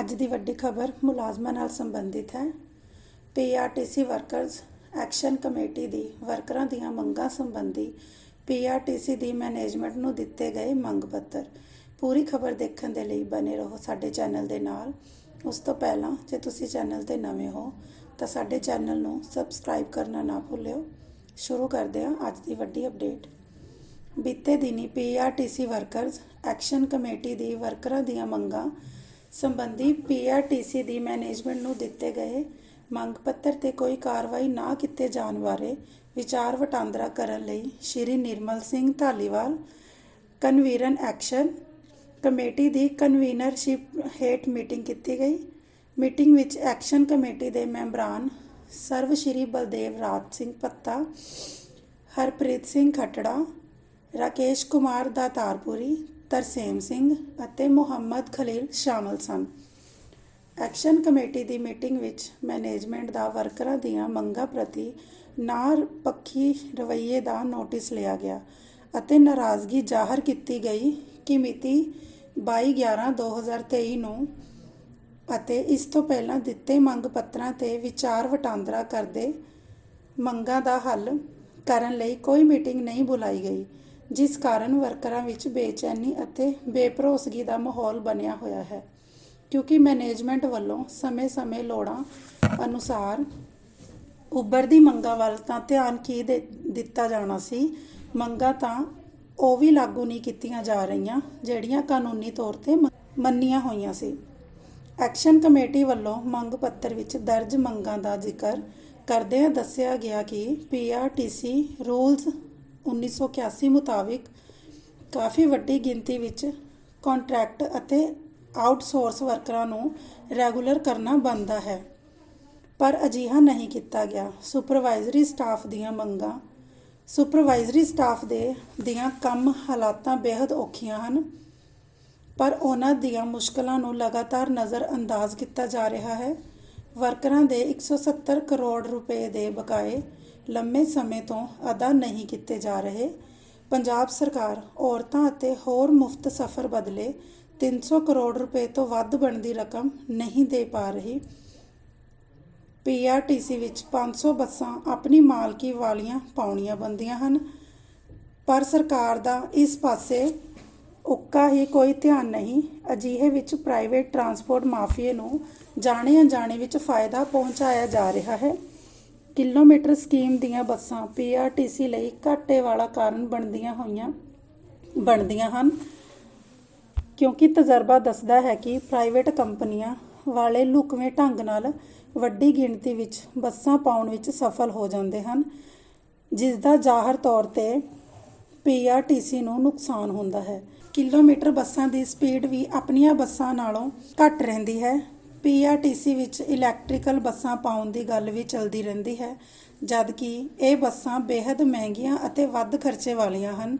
ਅੱਜ ਦੀ ਵੱਡੀ ਖਬਰ ਮੁਲਾਜ਼ਮਾਂ ਨਾਲ ਸੰਬੰਧਿਤ ਹੈ। ਪੀਆਰਟੀਸੀ ਵਰਕਰਜ਼ ਐਕਸ਼ਨ ਕਮੇਟੀ ਦੀ ਵਰਕਰਾਂ ਦੀਆਂ ਮੰਗਾਂ ਸੰਬੰਧੀ ਪੀਆਰਟੀਸੀ ਦੀ ਮੈਨੇਜਮੈਂਟ ਨੂੰ ਦਿੱਤੇ ਗਏ ਮੰਗ ਪੱਤਰ। ਪੂਰੀ ਖਬਰ ਦੇਖਣ ਦੇ ਲਈ ਬਨੇ ਰਹੋ ਸਾਡੇ ਚੈਨਲ ਦੇ ਨਾਲ। ਉਸ ਤੋਂ ਪਹਿਲਾਂ ਜੇ ਤੁਸੀਂ ਚੈਨਲ ਤੇ ਨਵੇਂ ਹੋ, ਤਾਂ ਸਾਡੇ ਚੈਨਲ ਨੂੰ ਸਬਸਕ੍ਰਾਈਬ ਕਰਨਾ ਨਾ ਭੁੱਲਿਓ। ਸ਼ੁਰੂ ਕਰਦੇ ਹਾਂ ਅੱਜ ਦੀ ਵੱਡੀ ਅਪਡੇਟ। ਬੀਤੇ ਦਿਨੀ ਪੀਆਰਟੀਸੀ ਵਰਕਰਜ਼ ਐਕਸ਼ਨ ਕਮੇਟੀ ਦੀ ਵਰਕਰਾਂ ਦੀਆਂ ਮੰਗਾਂ ਸੰਬੰਧੀ ਪੀਆਰਟੀਸੀ ਦੀ ਮੈਨੇਜਮੈਂਟ ਨੂੰ ਦਿੱਤੇ ਗਏ ਮੰਗ ਪੱਤਰ ਤੇ ਕੋਈ ਕਾਰਵਾਈ ਨਾ ਕੀਤੇ ਜਾਣ ਬਾਰੇ ਵਿਚਾਰ ਵਟਾਂਦਰਾ ਕਰਨ ਲਈ Shri Nirmal Singh Dhaliwal, convener action committee ਦੀ ਕਨਵੀਨਰਸ਼ਿਪ ਹੇਠ ਮੀਟਿੰਗ ਕੀਤੀ ਗਈ। ਮੀਟਿੰਗ ਵਿੱਚ ਐਕਸ਼ਨ ਕਮੇਟੀ ਦੇ ਮੈਂਬਰਾਨ ਸਰਵ ਸ਼੍ਰੀ ਬਲਦੇਵ ਰਾਜ ਸਿੰਘ ਪੱਤਾ ਹਰਪ੍ਰੀਤ ਸਿੰਘ ਖੱਟੜਾ, ਰਾਕੇਸ਼ ਕੁਮਾਰ ਦਾਤਾਰਪੁਰੀ ਤਰਸੇਮ ਸਿੰਘ ਅਤੇ ਮੁਹੰਮਦ ਖਲੀਲ ਸ਼ਾਮਲ ਸਨ। ਐਕਸ਼ਨ ਕਮੇਟੀ ਦੀ ਮੀਟਿੰਗ ਵਿੱਚ ਮੈਨੇਜਮੈਂਟ ਦਾ ਵਰਕਰਾਂ ਦੀਆਂ ਮੰਗਾਂ ਪ੍ਰਤੀ ਨਾ ਪੱਖੀ ਰਵੱਈਏ ਦਾ ਨੋਟਿਸ ਲਿਆ ਗਿਆ ਅਤੇ ਨਾਰਾਜ਼ਗੀ ਜ਼ਾਹਰ ਕੀਤੀ ਗਈ ਕਿ ਮਿਤੀ 22/11/2023 ਨੂੰ ਅਤੇ ਇਸ ਤੋਂ ਪਹਿਲਾਂ ਦਿੱਤੇ ਮੰਗ ਪੱਤਰਾਂ ਤੇ ਵਿਚਾਰ ਵਟਾਂਦਰਾ ਕਰਦੇ ਮੰਗਾਂ ਦਾ ਹੱਲ ਕਰਨ ਲਈ ਕੋਈ ਮੀਟਿੰਗ ਨਹੀਂ ਬੁਲਾਈ ਗਈ। ਜਿਸ ਕਾਰਨ ਵਰਕਰਾਂ ਵਿੱਚ ਬੇਚੈਨੀ ਅਤੇ ਬੇਭਰੋਸਗੀ ਦਾ ਮਾਹੌਲ ਬਣਿਆ ਹੋਇਆ ਹੈ, ਕਿਉਂਕਿ ਮੈਨੇਜਮੈਂਟ ਵੱਲੋਂ ਸਮੇਂ-ਸਮੇਂ ਲੋੜਾਂ ਅਨੁਸਾਰ ਉੱਭਰਦੀ ਮੰਗਾਂ ਵੱਲ ਤਾਂ ਧਿਆਨ ਕੀ ਦੇ ਦਿੱਤਾ ਜਾਣਾ ਸੀ, ਮੰਗਾਂ ਤਾਂ ਉਹ ਵੀ ਲਾਗੂ ਨਹੀਂ ਕੀਤੀਆਂ ਜਾ ਰਹੀਆਂ ਜਿਹੜੀਆਂ ਕਾਨੂੰਨੀ ਤੌਰ ਤੇ ਮ- ਮੰਨੀਆਂ ਹੋਈਆਂ ਸੀ। ਐਕਸ਼ਨ ਕਮੇਟੀ ਵੱਲੋਂ ਮੰਗ ਪੱਤਰ ਵਿੱਚ ਦਰਜ ਮੰਗਾਂ ਦਾ ਜ਼ਿਕਰ ਕਰਦਿਆਂ ਦੱਸਿਆ ਗਿਆ ਕਿ ਪੀਆਰਟੀਸੀ ਰੂਲਸ 1981 ਮੁਤਾਬਿਕ ਕਾਫੀ ਵੱਡੀ ਗਿਣਤੀ ਵਿੱਚ ਕੰਟਰੈਕਟ ਅਤੇ ਆਊਟਸੋਰਸ ਵਰਕਰਾਂ ਨੂੰ ਰੈਗੂਲਰ ਕਰਨਾ ਬਣਦਾ ਹੈ, ਪਰ ਅਜਿਹਾ ਨਹੀਂ ਕੀਤਾ ਗਿਆ। ਸੁਪਰਵਾਈਜ਼ਰੀ ਸਟਾਫ ਦੀਆਂ ਮੰਗਾਂ, ਸੁਪਰਵਾਈਜ਼ਰੀ ਸਟਾਫ ਦੇ ਦੀਆਂ ਕੰਮ ਹਾਲਾਤਾਂ ਬੇहद ਔਖੀਆਂ ਹਨ, ਪਰ ਉਹਨਾਂ ਦੀਆਂ ਮੁਸ਼ਕਲਾਂ ਨੂੰ ਲਗਾਤਾਰ ਨਜ਼ਰ ਅੰਦਾਜ਼ ਕੀਤਾ ਜਾ ਰਿਹਾ ਹੈ। ਵਰਕਰਾਂ ਦੇ 170 ਕਰੋੜ ਰੁਪਏ ਦੇ ਬਕਾਏ ਲੰਮੇ ਸਮੇਂ ਤੋਂ ਅਦਾ ਨਹੀਂ ਕੀਤੇ ਜਾ ਰਹੇ। ਪੰਜਾਬ ਸਰਕਾਰ ਔਰਤਾਂ ਅਤੇ ਹੋਰ ਮੁਫਤ ਸਫ਼ਰ ਬਦਲੇ 300 ਕਰੋੜ ਰੁਪਏ ਤੋਂ ਵੱਧ ਬਣਦੀ ਰਕਮ ਨਹੀਂ ਦੇ ਪਾ ਰਹੀ। ਪੀਆਰਟੀਸੀ ਵਿੱਚ 500 ਬੱਸਾਂ ਆਪਣੀ ਮਾਲਕੀ ਵਾਲੀਆਂ ਪਾਉਣੀਆਂ ਬੰਦੀਆਂ ਹਨ। ਪਰ ਸਰਕਾਰ ਦਾ ਇਸ ਪਾਸੇ ਉੱਕਾ ਹੀ ਕੋਈ ਧਿਆਨ ਨਹੀਂ। ਅਜਿਹੇ ਵਿੱਚ ਪ੍ਰਾਈਵੇਟ ਟਰਾਂਸਪੋਰਟ ਮਾਫੀਏ ਨੂੰ ਜਾਣੇ ਅਣਜਾਣੇ ਵਿੱਚ ਫਾਇਦਾ ਪਹੁੰਚਾਇਆ ਜਾ ਰਿਹਾ ਹੈ। ਕਿਲੋਮੀਟਰ ਸਕੀਮ ਦੀਆਂ ਬੱਸਾਂ ਪੀਆਰਟੀਸੀ ਲਈ ਘਾਟੇ ਵਾਲਾ ਕਾਰਨ ਬਣਦੀਆਂ ਹੋਈਆਂ, ਬਣਦੀਆਂ ਹਨ। ਕਿਉਂਕਿ ਤਜਰਬਾ ਦੱਸਦਾ ਹੈ ਕਿ ਪ੍ਰਾਈਵੇਟ ਕੰਪਨੀਆਂ ਵਾਲੇ ਲੁਕਵੇਂ ਢੰਗ ਨਾਲ ਵੱਡੀ ਗਿਣਤੀ ਵਿੱਚ ਬੱਸਾਂ ਪਾਉਣ ਵਿੱਚ ਸਫਲ ਹੋ ਜਾਂਦੇ ਹਨ ਜਿਸ ਦਾ ਜ਼ਾਹਰ ਤੌਰ ਤੇ ਪੀਆਰਟੀਸੀ ਨੂੰ ਨੁਕਸਾਨ ਹੁੰਦਾ ਹੈ। ਕਿਲੋਮੀਟਰ ਬੱਸਾਂ ਦੀ ਸਪੀਡ ਵੀ ਆਪਣੀਆਂ ਬੱਸਾਂ ਨਾਲੋਂ ਘੱਟ ਰਹਿੰਦੀ ਹੈ। ਪੀਆਰਟੀਸੀ ਵਿੱਚ ਇਲੈਕਟ੍ਰੀਕਲ ਬੱਸਾਂ ਪਾਉਣ ਦੀ ਗੱਲ ਵੀ ਚੱਲਦੀ ਰਹਿੰਦੀ ਹੈ ਜਦ ਕਿ ਇਹ ਬੱਸਾਂ ਬੇहद ਮਹਿੰਗੀਆਂ ਅਤੇ ਵੱਧ ਖਰਚੇ ਵਾਲੀਆਂ ਹਨ,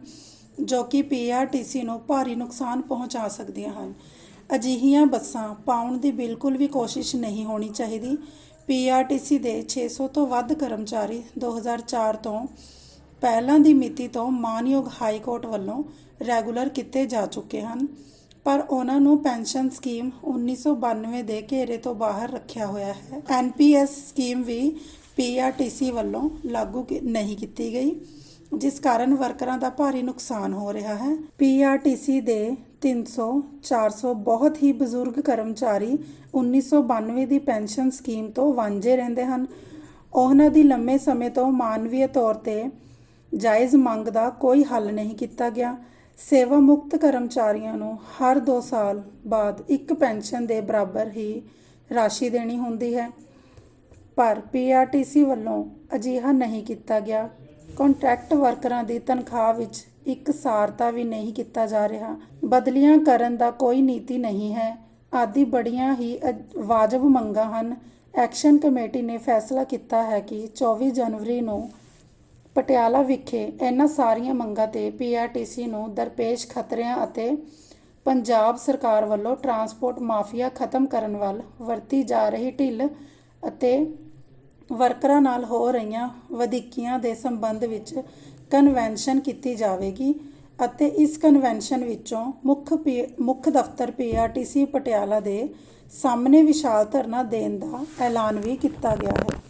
ਜੋ ਕਿ ਪੀਆਰਟੀਸੀ ਨੂੰ ਭਾਰੀ ਨੁਕਸਾਨ ਪਹੁੰਚਾ ਸਕਦੀਆਂ ਹਨ। ਅਜਿਹੀਆਂ ਬੱਸਾਂ ਪਾਉਣ ਦੀ ਬਿਲਕੁਲ ਵੀ ਕੋਸ਼ਿਸ਼ ਨਹੀਂ ਹੋਣੀ ਚਾਹੀਦੀ। ਪੀਆਰਟੀਸੀ ਦੇ 600 ਤੋਂ ਵੱਧ ਕਰਮਚਾਰੀ 2004 ਤੋਂ ਪਹਿਲਾਂ ਦੀ ਮਿਤੀ ਤੋਂ ਮਾਨਯੋਗ ਹਾਈ ਕੋਰਟ ਵੱਲੋਂ ਰੈਗੂਲਰ ਕੀਤੇ ਜਾ ਚੁੱਕੇ ਹਨ। ਪਰ ਉਹਨਾਂ ਨੂੰ ਪੈਨਸ਼ਨ ਸਕੀਮ 1992 ਦੇ ਘੇਰੇ ਤੋਂ ਬਾਹਰ ਰੱਖਿਆ ਹੋਇਆ ਹੈ। ਐਨਪੀਐਸ ਸਕੀਮ ਵੀ ਪੀਆਰਟੀਸੀ ਵੱਲੋਂ ਲਾਗੂ ਕੀ- ਨਹੀਂ ਕੀਤੀ ਗਈ, ਜਿਸ ਕਾਰਨ ਵਰਕਰਾਂ ਦਾ ਭਾਰੀ ਨੁਕਸਾਨ ਹੋ ਰਿਹਾ ਹੈ। ਪੀਆਰਟੀਸੀ ਦੇ 300 400 ਬਹੁਤ ਹੀ ਬਜ਼ੁਰਗ ਕਰਮਚਾਰੀ 1992 ਦੀ ਪੈਨਸ਼ਨ ਸਕੀਮ ਤੋਂ ਵਾਂਝੇ ਰਹਿੰਦੇ ਹਨ। ਉਹਨਾਂ ਦੀ ਲੰਮੇ ਸਮੇਂ ਤੋਂ ਮਾਨਵੀय ਤੌਰ ਤੇ ਜਾਇਜ਼ ਮੰਗ ਦਾ ਕੋਈ ਹੱਲ ਨਹੀਂ ਕੀਤਾ ਗਿਆ। ਸੇਵਾ ਮੁਕਤ ਕਰਮਚਾਰੀਆਂ ਨੂੰ ਹਰ 2 ਸਾਲ ਬਾਅਦ ਇੱਕ ਪੈਨਸ਼ਨ ਦੇ ਬਰਾਬਰ ਹੀ ਰਾਸ਼ੀ ਦੇਣੀ ਹੁੰਦੀ ਹੈ। ਪਰ ਪੀਆਰਟੀਸੀ ਵੱਲੋਂ ਅਜਿਹਾ ਨਹੀਂ ਕੀਤਾ ਗਿਆ। ਕੰਟਰੈਕਟ ਵਰਕਰਾਂ ਦੀ ਤਨਖਾਹ ਵਿੱਚ ਇੱਕ ਸਾਰਤਾ ਵੀ ਨਹੀਂ ਕੀਤਾ ਜਾ ਰਿਹਾ। ਬਦਲੀਆਂ ਕਰਨ ਦਾ ਕੋਈ ਨੀਤੀ ਨਹੀਂ ਹੈ। ਆਦਿ ਬੜੀਆਂ ਹੀ ਵਾਜਬ ਮੰਗਾਂ ਹਨ। ਐਕਸ਼ਨ ਕਮੇਟੀ ਨੇ ਫੈਸਲਾ ਕੀਤਾ ਹੈ ਕਿ 24 ਜਨਵਰੀ ਨੂੰ ਪਟਿਆਲਾ ਵਿਖੇ ਇਹਨਾਂ ਸਾਰੀਆਂ ਮੰਗਾਂ ਤੇ ਪੀਆਰਟੀਸੀ ਨੂੰ ਦਰਪੇਸ਼ ਖਤਰਿਆਂ ਅਤੇ ਪੰਜਾਬ ਸਰਕਾਰ ਵੱਲੋਂ ਟਰਾਂਸਪੋਰਟ ਮਾਫੀਆ ਖਤਮ ਕਰਨ ਵੱਲ ਵਰਤੀ ਜਾ ਰਹੀ ਢਿੱਲ ਅਤੇ ਵਰਕਰਾਂ ਨਾਲ ਹੋ ਰਹੀਆਂ ਵਧੀਕੀਆਂ ਦੇ ਸੰਬੰਧ ਵਿੱਚ ਕਨਵੈਨਸ਼ਨ ਕੀਤੀ ਜਾਵੇਗੀ ਅਤੇ ਇਸ ਕਨਵੈਨਸ਼ਨ ਵਿੱਚੋਂ ਮੁੱਖ ਪੀ- ਮੁੱਖ ਦਫ਼ਤਰ ਪੀਆਰਟੀਸੀ ਪਟਿਆਲਾ ਦੇ ਸਾਹਮਣੇ ਵਿਸ਼ਾਲ ਧਰਨਾ ਦੇਣ ਦਾ ਐਲਾਨ ਵੀ ਕੀਤਾ ਗਿਆ ਹੈ।